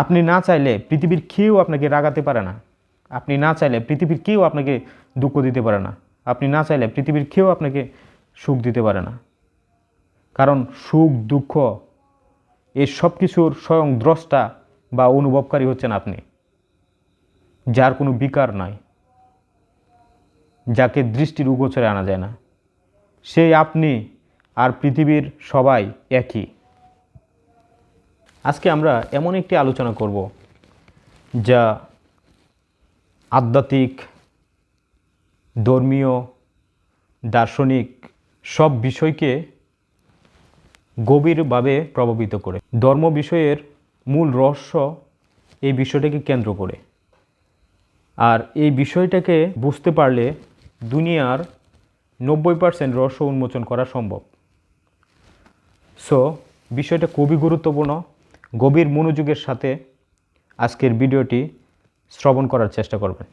আপনি না চাইলে পৃথিবীর কেউ আপনাকে রাগাতে পারে না। আপনি না চাইলে পৃথিবীর কেউ আপনাকে দুঃখ দিতে পারে না। আপনি না চাইলে পৃথিবীর কেউ আপনাকে সুখ দিতে পারে না। কারণ সুখ, দুঃখ এই সব কিছুর স্বয়ং দ্রষ্টা বা অনুভবকারী হচ্ছেন আপনি। যার কোনো বিকার নাই। যাকে দৃষ্টির উগোচরে আনা যায় না। সেই আপনি আর পৃথিবীর সবাই একই। আজকে আমরা এমন একটি আলোচনা করব যা আধ্যাত্মিক, ধর্মীয়, দার্শনিক সব বিষয়কে গভীরভাবে প্রভাবিত করে। ধর্ম বিষয়ের মূল রহস্য এই বিষয়টাকে কেন্দ্র করে। আর এই বিষয়টাকে বুঝতে পারলে দুনিয়ার নব্বই পার্সেন্ট রহস্য উন্মোচন করা সম্ভব। সো বিষয়টা খুবই গুরুত্বপূর্ণ। গভীর মনোযোগের সাথে আজকের ভিডিওটি শ্রবণ করার চেষ্টা করবেন।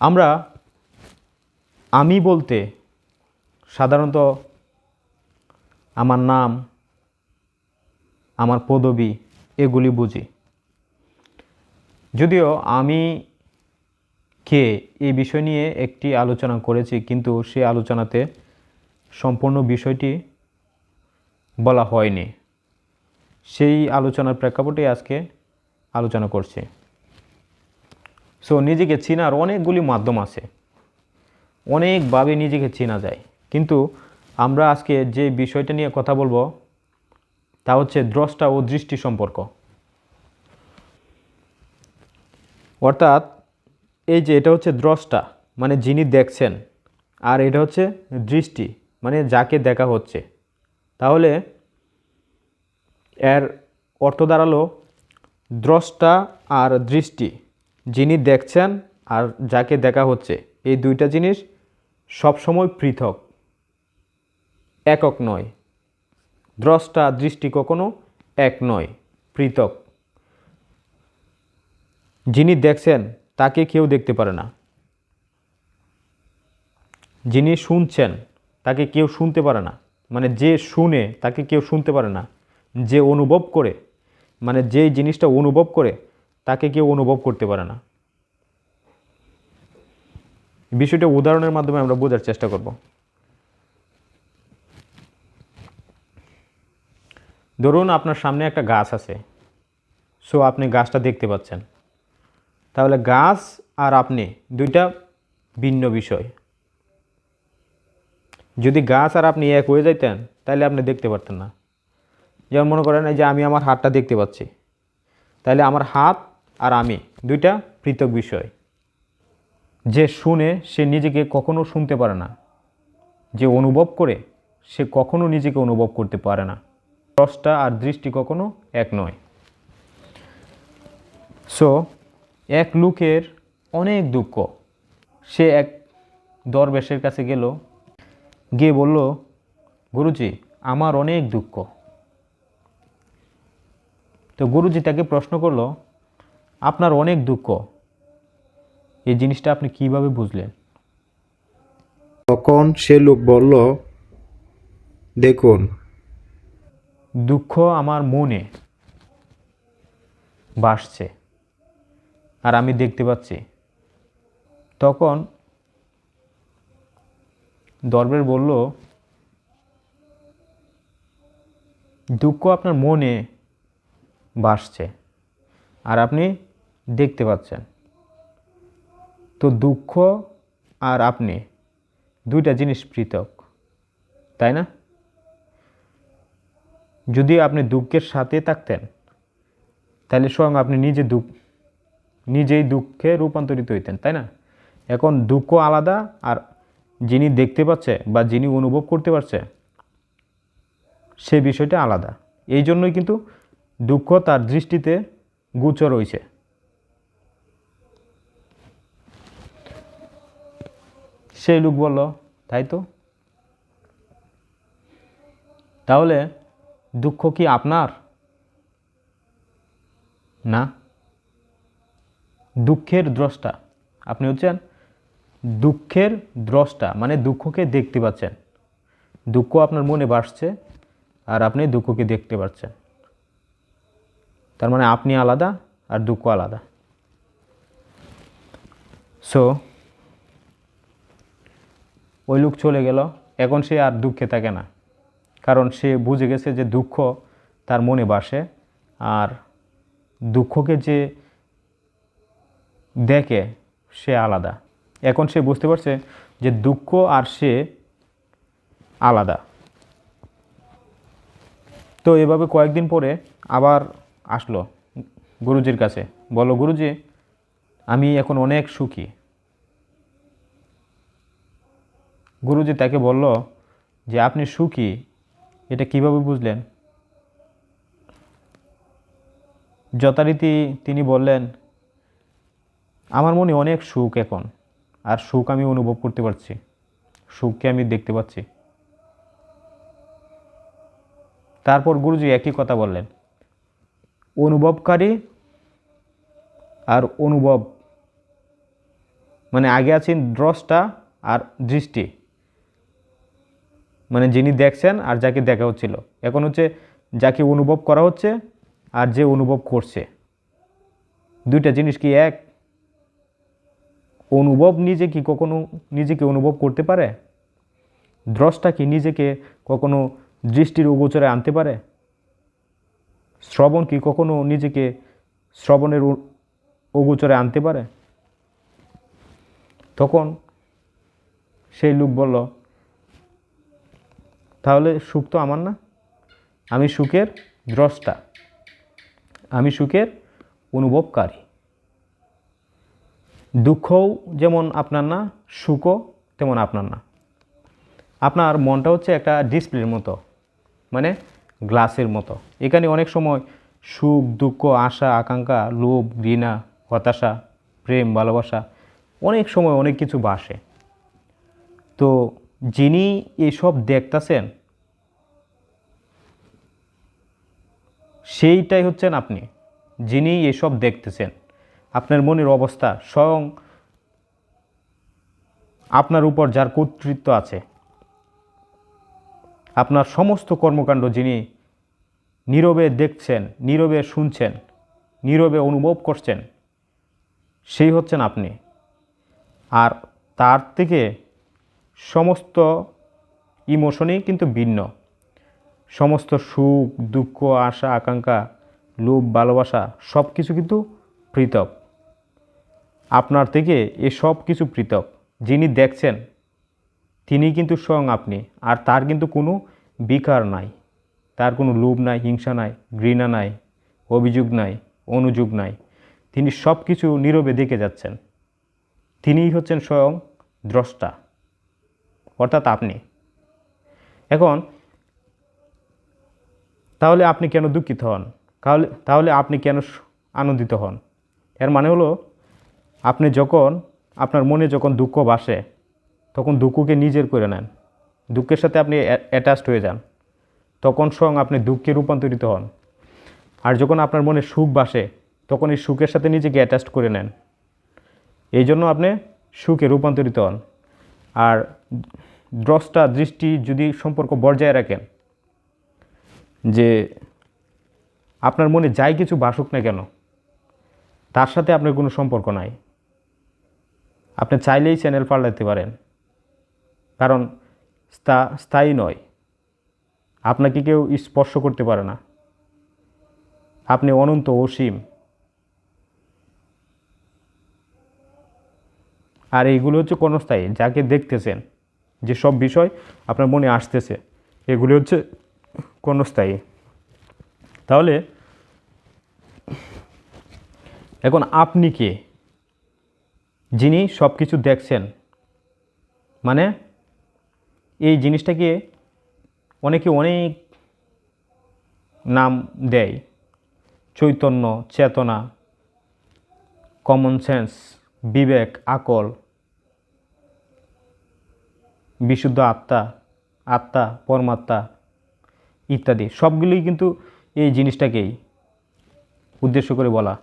আমরা আমি বলতে সাধারণত আমার নাম, আমার পদবি এগুলি বুঝি। যদিও আমি কে এই বিষয় নিয়ে একটি আলোচনা করেছি, কিন্তু সেই আলোচনাতে সম্পূর্ণ বিষয়টি বলা হয়নি। সেই আলোচনার প্রেক্ষাপটে আজকে আলোচনা করছি। সো নিজেকে চেনার অনেকগুলি মাধ্যম আছে। অনেকভাবে নিজেকে চেনা যায়। কিন্তু আমরা আজকে যে বিষয়টা নিয়ে কথা বলব, তা হচ্ছে দ্রষ্টা ও দৃষ্টি সম্পর্ক। অর্থাৎ এই যে এটা হচ্ছে দ্রষ্টা মানে যিনি দেখছেন, আর এটা হচ্ছে দৃষ্টি মানে যাকে দেখা হচ্ছে। তাহলে এর অর্থ দাঁড়াল দ্রষ্টা আর দৃষ্টি, যিনি দেখছেন আর যাকে দেখা হচ্ছে। এই দুইটা জিনিস সবসময় পৃথক, একক নয়। দ্রষ্টা দৃষ্টি কখনো এক নয়, পৃথক। যিনি দেখছেন, তাকে কেউ দেখতে পারে না। যিনি শুনছেন, তাকে কেউ শুনতে পারে না। মানে যে শুনে, তাকে কেউ শুনতে পারে না। যে অনুভব করে মানে যে জিনিসটা অনুভব করে, তাকে কেউ অনুভব করতে পারে না। বিষয়টা উদাহরণের মাধ্যমে আমরা বোঝার চেষ্টা করব। ধরুন আপনার সামনে একটা গাছ আছে, সো আপনি গাছটা দেখতে পাচ্ছেন। তাহলে গাছ আর আপনি দুইটা ভিন্ন বিষয়। যদি গাছ আর আপনি এক হয়ে যাইতেন, তাহলে আপনি দেখতে পারতেন না। যেমন মনে করেন এই যে আমি আমার হাতটা দেখতে পাচ্ছি। তাহলে আমার হাত আর আমি দুইটা পৃথক বিষয়। যে শুনে সে নিজেকে কখনো শুনতে পারে না। যে অনুভব করে সে কখনো নিজেকে অনুভব করতে পারে না। রসটা আর দৃষ্টি কখনো এক নয়। সো এক লোকের অনেক দুঃখ। সে এক দরবেশের কাছে গেল, গিয়ে বলল, গুরুজি, আমার অনেক দুঃখ। তো গুরুজি তাকে প্রশ্ন করল আপনার অনেক দুঃখ। এই জিনিসটা আপনি কীভাবে বুঝলেন? তখন সে লোক বলল দেখুন দুঃখ আমার মনে বাসছে আর আমি দেখতে পাচ্ছি। তখন দরবের বলল দুঃখ আপনার মনে বাসছে। আর আপনি দেখতে পাচ্ছেন। তো দুঃখ আর আপনি, দুইটা জিনিস পৃথক, তাই না? যদি আপনি দুঃখের সাথে থাকতেন, তাহলে স্বয়ং আপনি নিজে দুঃখ, নিজেই দুঃখে রূপান্তরিত হইতেন, তাই না? এখন দুঃখ আলাদা, আর যিনি দেখতে পাচ্ছে বা যিনি অনুভব করতে পারছে, সে বিষয়টা আলাদা। এই জন্যই কিন্তু দুঃখ তার দৃষ্টিতে গোচর হয়েছে সেই লোক বলল, তাই তো? তাহলে দুঃখ কি আপনার? না। দুঃখের দ্রষ্টা। আপনি হচ্ছেন দুঃখের দ্রষ্টা মানে দুঃখকে দেখতে পাচ্ছেন। দুঃখ আপনার মনে বাসছে আর আপনি দুঃখকে দেখতে পাচ্ছেন। তার মানে আপনি আলাদা আর দুঃখ আলাদা। সো ওই লোক চলে গেল, এখন সে আর দুঃখে থাকে না। কারণ সে বুঝে গেছে যে দুঃখ তার মনে বাসে, আর দুঃখকে যে দেখে সে আলাদা। এখন সে বুঝতে পারছে যে দুঃখ আর সে আলাদা। তো এভাবে কয়েকদিন পরে আবার আসলো গুরুজির কাছে। বলো, গুরুজি, আমি এখন অনেক সুখী। গুরুজি তাকে বলল, যে আপনি সুখী, এটা কীভাবে বুঝলেন? যথারীতি তিনি বললেন, আমার মনে অনেক সুখ এখন, আর সুখ আমি অনুভব করতে পারছি। সুখকে আমি দেখতে পাচ্ছি। তারপর গুরুজি একই কথা বললেন অনুভবকারী আর অনুভব মানে আগে আছেন দ্রষ্টা আর দৃষ্টি মানে যিনি দেখছেন আর যাকে দেখা হচ্ছিল। এখন হচ্ছে যাকে অনুভব করা হচ্ছে আর যে অনুভব করছে। দুইটা জিনিস কি এক? অনুভব নিজে কি কখনো নিজেকে অনুভব করতে পারে? দ্রষ্টা কি নিজেকে কখনো দৃষ্টির অগোচরে আনতে পারে? শ্রবণ কি কখনো নিজেকে শ্রবণের অগোচরে আনতে পারে? তখন সেই লোক বলল, তাহলে সুখ তো আমার না। আমি সুখের দ্রষ্টা। আমি সুখের অনুভবকারী। দুঃখও যেমন আপনার না, সুখও তেমন আপনার না। আপনার মনটা হচ্ছে একটা ডিসপ্লের মতো। মানে গ্লাসের মতো। এখানে অনেক সময় সুখ, দুঃখ, আশা, আকাঙ্ক্ষা, লোভ, ঘৃণা, হতাশা, প্রেম, ভালোবাসা অনেক সময় অনেক কিছু বাসে। তো যিনি এসব দেখতেছেন, সেইটাই হচ্ছেন আপনি। যিনি এসব দেখতেছেন, আপনার মনের অবস্থা স্বয়ং আপনার উপর যার কর্তৃত্ব আছে আপনার সমস্ত কর্মকাণ্ড যিনি নীরবে দেখছেন, নীরবে শুনছেন, নীরবে অনুভব করছেন, সেই হচ্ছেন আপনি। আর তার থেকে সমস্ত ইমোশনই কিন্তু ভিন্ন। সমস্ত সুখ, দুঃখ, আশা, আকাঙ্ক্ষা, লোভ, ভালোবাসা সব কিছু কিন্তু পৃথক। আপনার থেকে এ সব কিছু পৃথক। যিনি দেখছেন তিনি কিন্তু স্বয়ং আপনি, আর তার কিন্তু কোনো বিকার নাই। তার কোনো লোভ নাই, হিংসা নাই, ঘৃণা নাই, অভিযোগ নাই, অনুযোগ নাই। তিনি সব কিছু নীরবে দেখে যাচ্ছেন। তিনিই হচ্ছেন স্বয়ং দ্রষ্টা, অর্থাৎ আপনি। এখন, তাহলে আপনি কেন দুঃখিত হন? তাহলে তাহলে আপনি কেন আনন্দিত হন? এর মানে হলো, আপনি যখন, আপনার মনে যখন দুঃখ বাসে তখন দুঃখকে নিজের করে নেন। দুঃখের সাথে আপনি অ্যাটাচড হয়ে যান। তখন স্বয়ং আপনি দুঃখে রূপান্তরিত হন। আর যখন আপনার মনে সুখ বাসে তখন এই সুখের সাথে নিজেকে অ্যাটাচড করে নেন। এই জন্য আপনি সুখে রূপান্তরিত হন। আর দ্রষ্টা দৃষ্টি যদি সম্পর্ক বজায় রাখেন, যে আপনার মনে যাই কিছু বাসুক না কেন, তার সাথে আপনার কোনো সম্পর্ক নাই। আপনি চাইলেই চ্যানেল পাল্টাতে পারেন। কারণ স্থা- স্থায়ী নয়। আপনাকে কেউ স্পর্শ করতে পারে না। আপনি অনন্ত অসীম। আর এইগুলো হচ্ছে ক্ষণস্থায়ী যাকে দেখতেছেন, যে সব বিষয় আপনার মনে আসতেছে, এগুলি হচ্ছে ক্ষণস্থায়ী তাহলে, এখন আপনি কে? যিনি সব কিছু দেখছেন মানে এই জিনিসটাকে অনেকে অনেক নাম দেয়। চৈতন্য, চেতনা কমন সেন্স বিবেক, আকল, বিশুদ্ধ আত্মা আত্মা, পরমাত্মা ইত্যাদি। সবগুলোই কিন্তু এই জিনিসটাকেই উদ্দেশ্য করে বলা।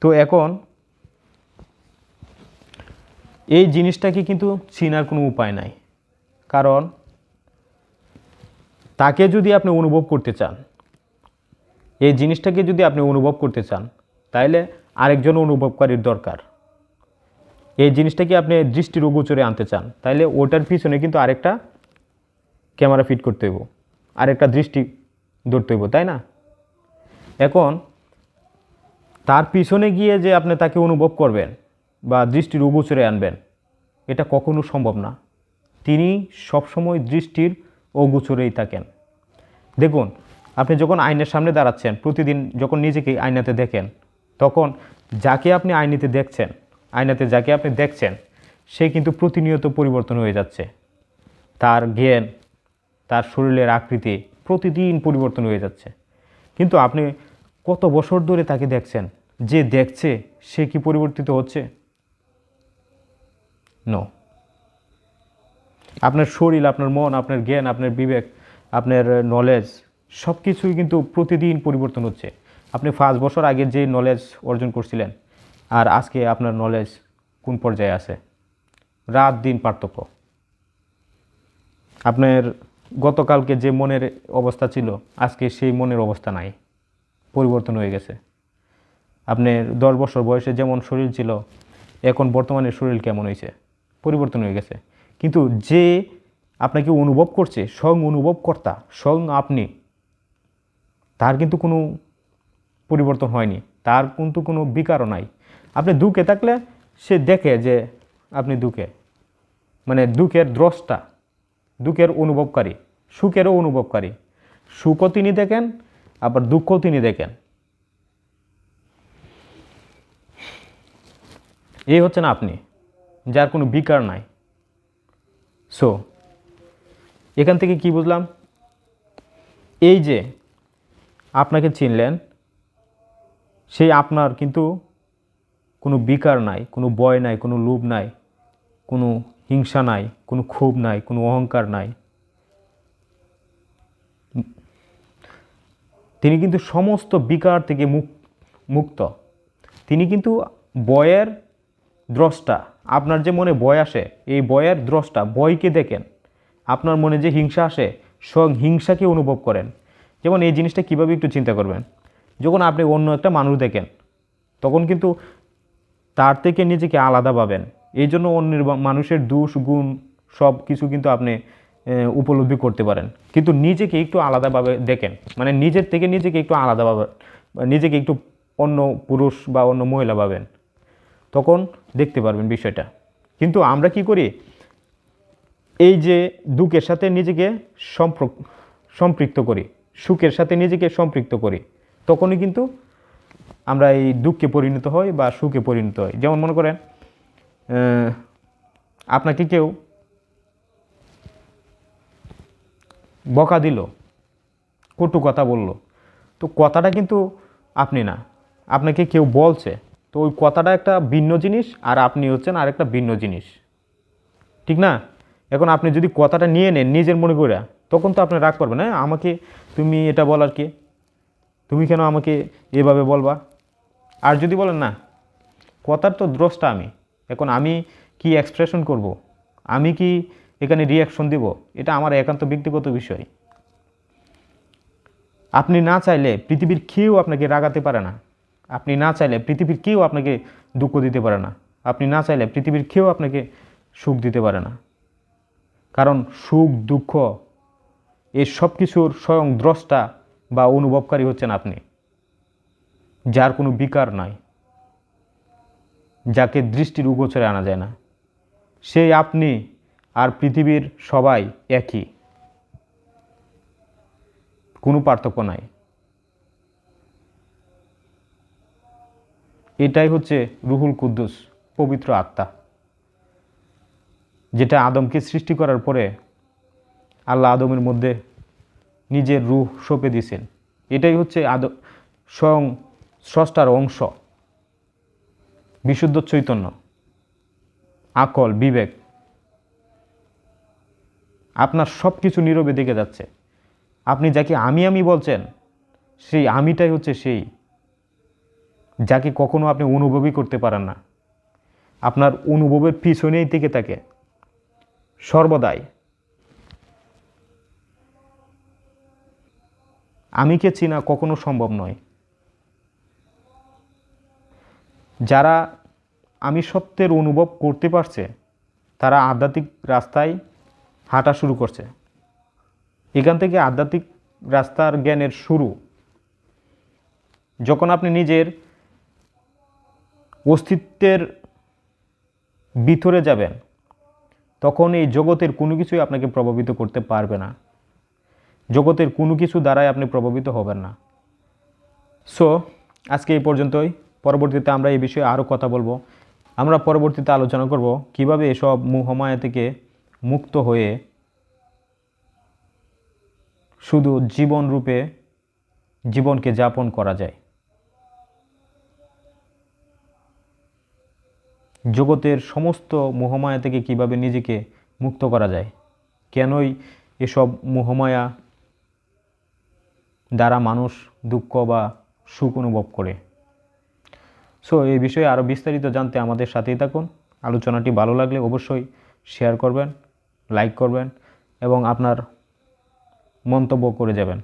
তো এখন এই জিনিসটাকে কিন্তু চেনার কোনো উপায় নাই। কারণ তাকে যদি আপনি অনুভব করতে চান, এই জিনিসটাকে যদি আপনি অনুভব করতে চান তাহলে আরেকজন অনুভবকারীর দরকার। এই জিনিসটাকে আপনি দৃষ্টির গোচরে আনতে চান তাহলে ওটার পিছনে কিন্তু আরেকটা ক্যামেরা ফিট করতে হইব, আরেকটা দৃষ্টি ধরতে হইব, তাই না? এখন তার পিছনে গিয়ে যে আপনি তাকে অনুভব করবেন বা দৃষ্টির অগোচরে আনবেন, এটা কখনো সম্ভব না। তিনি সবসময় দৃষ্টির অগোচরেই থাকেন। দেখুন, আপনি যখন আয়নার সামনে দাঁড়াচ্ছেন, প্রতিদিন যখন নিজেকে আয়নাতে দেখেন, তখন যাকে আপনি আয়নাতে দেখছেন, আয়নাতে যাকে আপনি দেখছেন, সে কিন্তু প্রতিনিয়ত পরিবর্তন হয়ে যাচ্ছে। তার জ্ঞান, তার শরীরের আকৃতি প্রতিদিন পরিবর্তন হয়ে যাচ্ছে। কিন্তু আপনি কত বছর ধরে তাকে দেখছেন? যে দেখছে, সে কি পরিবর্তিত হচ্ছে? নো আপনার শরীর, আপনার মন, আপনার জ্ঞান, আপনার বিবেক, আপনার নলেজ সব কিছুই কিন্তু প্রতিদিন পরিবর্তন হচ্ছে। আপনি পাঁচ বছর আগে যে নলেজ অর্জন করছিলেন, আর আজকে আপনার নলেজ কোন পর্যায়ে আছে? রাত দিন পার্থক্য। আপনার গতকালকে যে মনের অবস্থা ছিল, আজকে সেই মনের অবস্থা নাই, পরিবর্তন হয়ে গেছে। আপনার দশ বছর বয়সে যেমন শরীর ছিল, এখন বর্তমানে শরীর কেমন হয়েছে, পরিবর্তন হয়ে গেছে। কিন্তু যে আপনাকে অনুভব করছে, স্বয়ং অনুভবকর্তা, স্বয়ং আপনি, তার কিন্তু কোনো পরিবর্তন হয়নি, তার কিন্তু কোনো বিকারও নাই। আপনি দুঃখে থাকলে সে দেখে যে আপনি দুঃখে মানে দুঃখের দ্রষ্টা, দুঃখের অনুভবকারী, সুখেরও অনুভবকারী। সুখও তিনি দেখেন, আবার দুঃখও তিনি দেখেন। এই হচ্ছেন আপনি, যার কোনো বিকার নাই। সো এখান থেকে কি বুঝলাম? এই যে আপনাকে চিনলেন, সেই আপনার কিন্তু কোনো বিকার নাই, কোনো ভয় নাই, কোনো লোভ নাই, কোনো হিংসা নাই, কোনো ক্ষোভ নাই, কোনো অহংকার নাই। তিনি কিন্তু সমস্ত বিকার থেকে মুক, মুক্ত। তিনি কিন্তু বয়ের দ্রষ্টা। আপনার যে মনে বয় আসে, এই বয়ের দ্রষ্টা বয়কে দেখেন। আপনার মনে যে হিংসা আসে স্বয়ং হিংসাকে অনুভব করেন। যেমন এই জিনিসটা কীভাবে একটু চিন্তা করবেন? যখন আপনি অন্য একটা মানুষ দেখেন, তখন কিন্তু তার থেকে নিজেকে আলাদা পাবেন এই জন্য অন্যের মানুষের দোষ, গুণ সব কিছু কিন্তু আপনি উপলব্ধি করতে পারেন। কিন্তু নিজেকে একটু আলাদাভাবে দেখেন। মানে নিজের থেকে নিজেকে একটু আলাদাভাবে নিজেকে একটু অন্য পুরুষ বা অন্য মহিলা পাবেন তখন দেখতে পারবেন বিষয়টা। কিন্তু আমরা কি করি? এই যে দুঃখের সাথে নিজেকে সম্পৃক্ত করি, সুখের সাথে নিজেকে সম্পৃক্ত করি, তখনই কিন্তু আমরা এই দুঃখে পরিণত হই বা সুখে পরিণত হই। যেমন মনে করেন আপনাকে কেউ বকা দিল, কটু কথা বলল, তো কথাটা কিন্তু আপনি না। আপনাকে কেউ বলছে তো ওই কথাটা একটা ভিন্ন জিনিস আর আপনি হচ্ছেন আরেকটা ভিন্ন জিনিস। ঠিক না? এখন আপনি যদি কথাটা নিয়ে নেন নিজের মনে করে তখন তো আপনি রাগ করবেন হ্যাঁ আমাকে তুমি এটা বলার কি। তুমি কেন আমাকে এভাবে বলবা? আর যদি বলেন, না, কথার তো দ্রষ্টা আমি, এখন আমি কি এক্সপ্রেশন করব। আমি কি এখানে রিয়াকশন দিব? এটা আমার একান্ত ব্যক্তিগত বিষয়। আপনি না চাইলে পৃথিবীর কেউ আপনাকে রাগাতে পারে না। আপনি না চাইলে পৃথিবীর কেউ আপনাকে দুঃখ দিতে পারে না। আপনি না চাইলে পৃথিবীর কেউ আপনাকে সুখ দিতে পারে না। কারণ সুখ, দুঃখ এই সব কিছুর স্বয়ং দ্রষ্টা বা অনুভবকারী হচ্ছেন আপনি। যার কোনো বিকার নাই। যাকে দৃষ্টির উগোচরে আনা যায় না। সেই আপনি আর পৃথিবীর সবাই একই। কোনো পার্থক্য নাই। এটাই হচ্ছে রুহুল কুদ্দুস, পবিত্র আত্মা, যেটা আদমকে সৃষ্টি করার পরে আল্লাহ আদমের মধ্যে নিজের রুহ সঁপে দিয়েছেন। এটাই হচ্ছে আদ, স্বয়ং স্রষ্টার অংশ। বিশুদ্ধ চৈতন্য, আকল, বিবেক, আপনার সব কিছু নীরবে দেখে যাচ্ছে। আপনি যাকে আমি আমি বলছেন, সেই আমিটাই হচ্ছে সেই যাকে কখনো আপনি অনুভবই করতে পারেন না। আপনার অনুভবের পিছনেই থেকে থাকে। সর্বদাই। আমিকে চিনা কখনো সম্ভব নয়। যারা আমি সত্যের অনুভব করতে পারছে, তারা আধ্যাত্মিক রাস্তায় হাঁটা শুরু করছে। এখান থেকে আধ্যাত্মিক রাস্তার জ্ঞানের শুরু। যখন আপনি নিজের অস্তিত্বের ভিতরে যাবেন, তখন এই জগতের কোনো কিছুই আপনাকে প্রভাবিত করতে পারবে না। জগতের কোনো কিছু দ্বারাই আপনি প্রভাবিত হবেন না। সো আজকে এই পর্যন্তই। পরবর্তীতে আমরা এই বিষয়ে আরও কথা বলব। আমরা পরবর্তীতে আলোচনা করব কীভাবে এসব মোহমায়া থেকে মুক্ত হয়ে শুধু জীবন রূপে জীবনকে যাপন করা যায়। জগতের সমস্ত মোহমায়া থেকে কীভাবে নিজেকে মুক্ত করা যায়? কেনই এসব মোহমায়া দ্বারা মানুষ দুঃখ বা সুখ অনুভব করে? সো এই বিষয়ে আরও বিস্তারিত জানতে আমাদের সাথেই থাকুন। আলোচনাটি ভালো লাগলে অবশ্যই শেয়ার করবেন লাইক করবেন এবং আপনার মন্তব্য করে যাবেন।